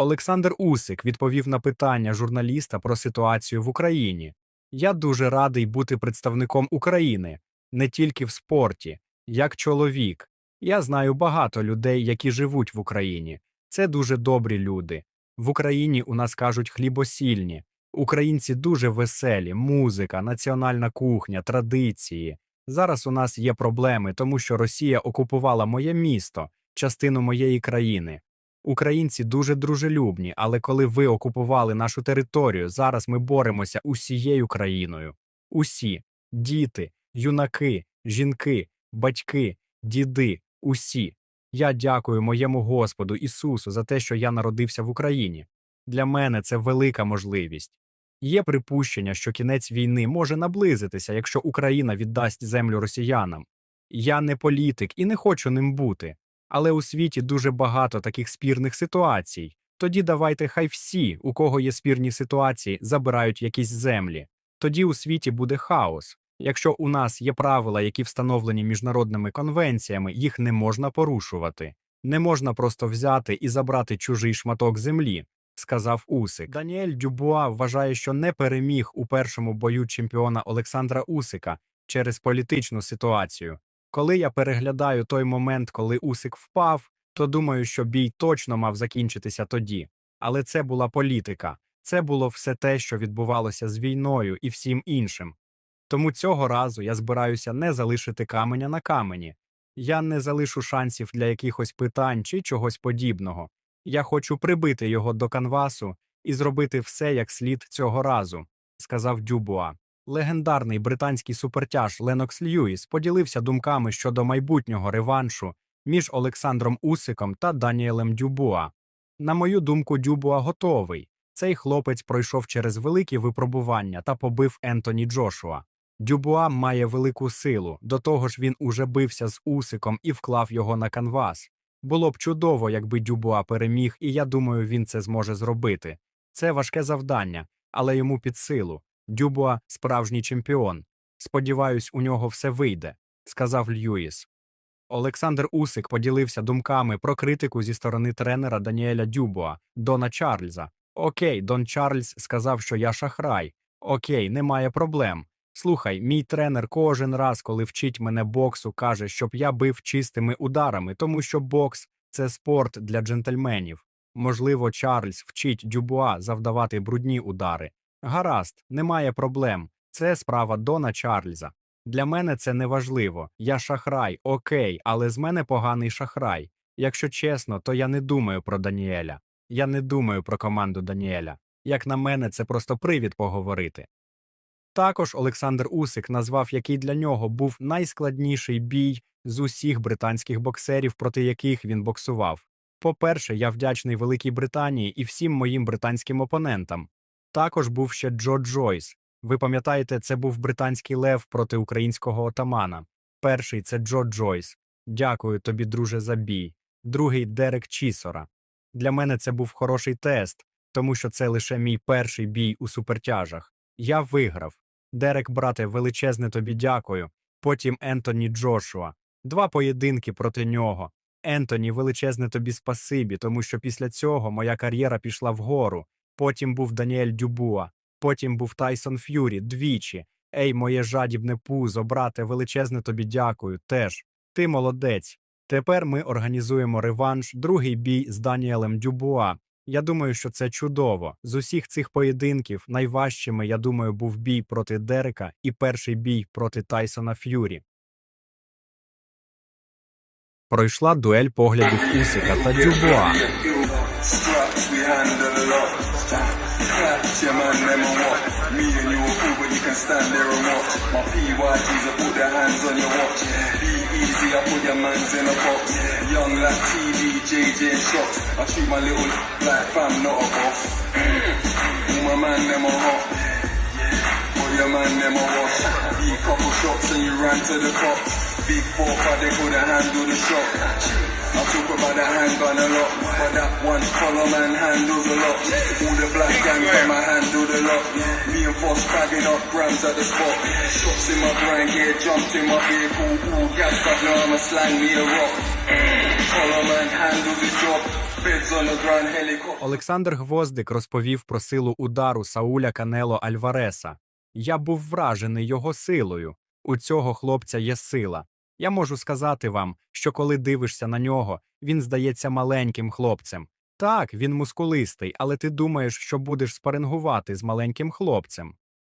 Олександр Усик відповів на питання журналіста про ситуацію в Україні. Я дуже радий бути представником України не тільки в спорті, як чоловік. Я знаю багато людей, які живуть в Україні. Це дуже добрі люди. В Україні у нас кажуть хлібосільні. Українці дуже веселі, музика, національна кухня, традиції. Зараз у нас є проблеми, тому що Росія окупувала моє місто, частину моєї країни. Українці дуже дружелюбні, але коли ви окупували нашу територію, зараз ми боремося усією країною. Усі діти, юнаки, жінки, батьки, діди, усі. Я дякую моєму Господу Ісусу за те, що я народився в Україні. Для мене це велика можливість. Є припущення, що кінець війни може наблизитися, якщо Україна віддасть землю росіянам. Я не політик і не хочу ним бути. Але у світі дуже багато таких спірних ситуацій. Тоді давайте хай всі, у кого є спірні ситуації, забирають якісь землі. Тоді у світі буде хаос. Якщо у нас є правила, які встановлені міжнародними конвенціями, їх не можна порушувати. Не можна просто взяти і забрати чужий шматок землі, сказав Усик. Даніель Дюбуа вважає, що не переміг у першому бою чемпіона Олександра Усика через політичну ситуацію. Коли я переглядаю той момент, коли Усик впав, то думаю, що бій точно мав закінчитися тоді. Але це була політика, це було все те, що відбувалося з війною і всім іншим. Тому цього разу я збираюся не залишити каменя на камені. Я не залишу шансів для якихось питань чи чогось подібного. Я хочу прибити його до канвасу і зробити все як слід цього разу, сказав Дюбуа. Легендарний британський супертяж Ленокс Льюіс поділився думками щодо майбутнього реваншу між Олександром Усиком та Даніелем Дюбуа. На мою думку, Дюбуа готовий. Цей хлопець пройшов через великі випробування та побив Ентоні Джошуа. Дюбуа має велику силу, до того ж він уже бився з Усиком і вклав його на канвас. Було б чудово, якби Дюбуа переміг, і я думаю, він це зможе зробити. Це важке завдання, але йому під силу. Дюбуа справжній чемпіон. Сподіваюсь, у нього все вийде, сказав Льюіс. Олександр Усик поділився думками про критику зі сторони тренера Даніеля Дюбуа, Дона Чарльза. Окей, Дон Чарльз сказав, що я шахрай. Окей, немає проблем. Слухай, мій тренер кожен раз, коли вчить мене боксу, каже, щоб я бив чистими ударами, тому що бокс це спорт для джентльменів. Можливо, Чарльз вчить Дюбуа завдавати брудні удари. Гаразд, немає проблем. Це справа Дона Чарльза. Для мене це не важливо. Я шахрай, окей, але з мене поганий шахрай. Якщо чесно, то я не думаю про Даніеля. Я не думаю про команду Даніеля. Як на мене, це просто привід поговорити. Також Олександр Усик назвав, який для нього був найскладніший бій з усіх британських боксерів, проти яких він боксував. По-перше, я вдячний Великій Британії і всім моїм британським опонентам. Також був ще Джо Джойс. Ви пам'ятаєте, це був британський лев проти українського отамана. Перший це Джо Джойс. Дякую тобі, друже, за бій. Другий Дерек Чісора. Для мене це був хороший тест, тому що це лише мій перший бій у супертяжах. Я виграв. Дерек, брате, величезне тобі дякую. Потім Ентоні Джошуа. Два поєдинки проти нього. Ентоні, величезне тобі спасибі, тому що після цього моя кар'єра пішла вгору. Потім був Даніель Дюбуа, потім був Тайсон Ф'юрі двічі. Ей, моє жадібне пузо, брате, величезне тобі дякую. Теж ти молодець. Тепер ми організуємо реванш, другий бій з Даніелем Дюбуа. Я думаю, що це чудово. З усіх цих поєдинків найважчими, я думаю, був бій проти Дерека і перший бій проти Тайсона Ф'юрі. Пройшла дуель поглядів Усика та Дюбуа. We a your man, them a walk. Me and you are cool, but you can stand there and watch. My PYGs will put their hands on your watch. Be easy, I put your mans in a box. Young like TV, JJ shots. I treat my little like fam, not a boss. All my man, them a hot. All your man, them a wash. Beat couple shots and you ran to the cops. Big four, but they couldn't handle the shot. I took her by the handgun a lot, but that one color man handles a lot. All the black gang from my handle a lot. Me and Foss bagging up grams at the spot. Shots in my grind gear, jumped in my vehicle. All gassed up, now I'ma slang me a rock. Color man handles his job. Олександр Гвоздик розповів про силу удару Сауля Канело Альвареса. Я був вражений його силою. У цього хлопця є сила. Я можу сказати вам, що коли дивишся на нього, він здається маленьким хлопцем. Так, він мускулистий, але ти думаєш, що будеш спарингувати з маленьким хлопцем.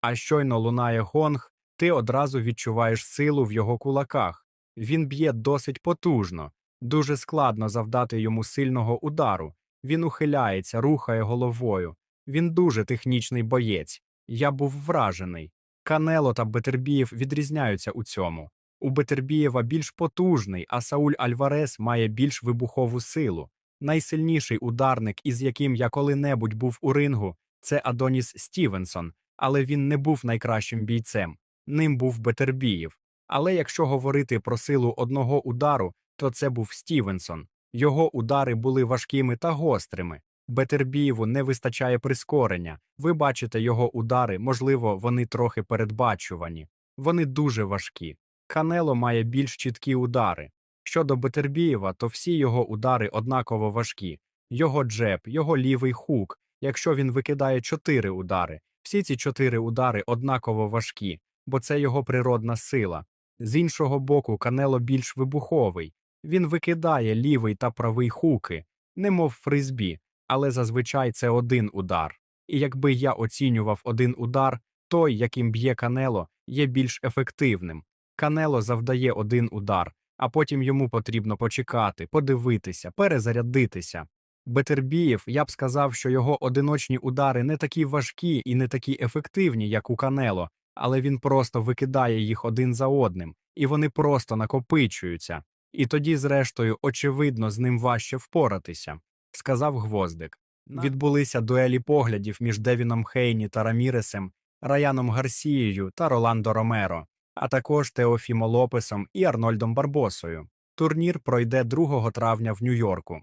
А щойно лунає гонг, ти одразу відчуваєш силу в його кулаках. Він б'є досить потужно, дуже складно завдати йому сильного удару. Він ухиляється, рухає головою. Він дуже технічний боєць. Я був вражений. Канело та Бетербієв відрізняються у цьому. У Бетербієва більш потужний, а Сауль Альварес має більш вибухову силу. Найсильніший ударник, із яким я коли-небудь був у рингу, це Адоніс Стівенсон, але він не був найкращим бійцем. Ним був Бетербієв. Але якщо говорити про силу одного удару, то це був Стівенсон. Його удари були важкими та гострими. Бетербієву не вистачає прискорення. Ви бачите його удари, можливо, вони трохи передбачувані. Вони дуже важкі. Канело має більш чіткі удари. Щодо Бетербієва, то всі його удари однаково важкі. Його джеб, його лівий хук. Якщо він викидає чотири удари, всі ці чотири удари однаково важкі, бо це його природна сила. З іншого боку, Канело більш вибуховий. Він викидає лівий та правий хуки, немов фризбі, але зазвичай це один удар. І якби я оцінював один удар, той, яким б'є Канело, є більш ефективним. Канело завдає один удар, а потім йому потрібно почекати, подивитися, перезарядитися. Бетербієв, я б сказав, що його одиночні удари не такі важкі і не такі ефективні, як у Канело, але він просто викидає їх один за одним, і вони просто накопичуються. І тоді, зрештою, очевидно, з ним важче впоратися, сказав Гвоздик. Відбулися дуелі поглядів між Девіном Хейні та Раміресем, Раяном Гарсією та Роландо Ромеро, а також Теофімо Лопесом і Арнольдом Барбосою. Турнір пройде 2 травня в Нью-Йорку.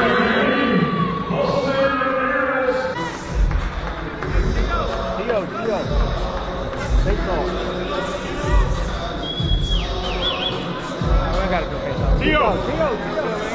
吃肉吃肉吃肉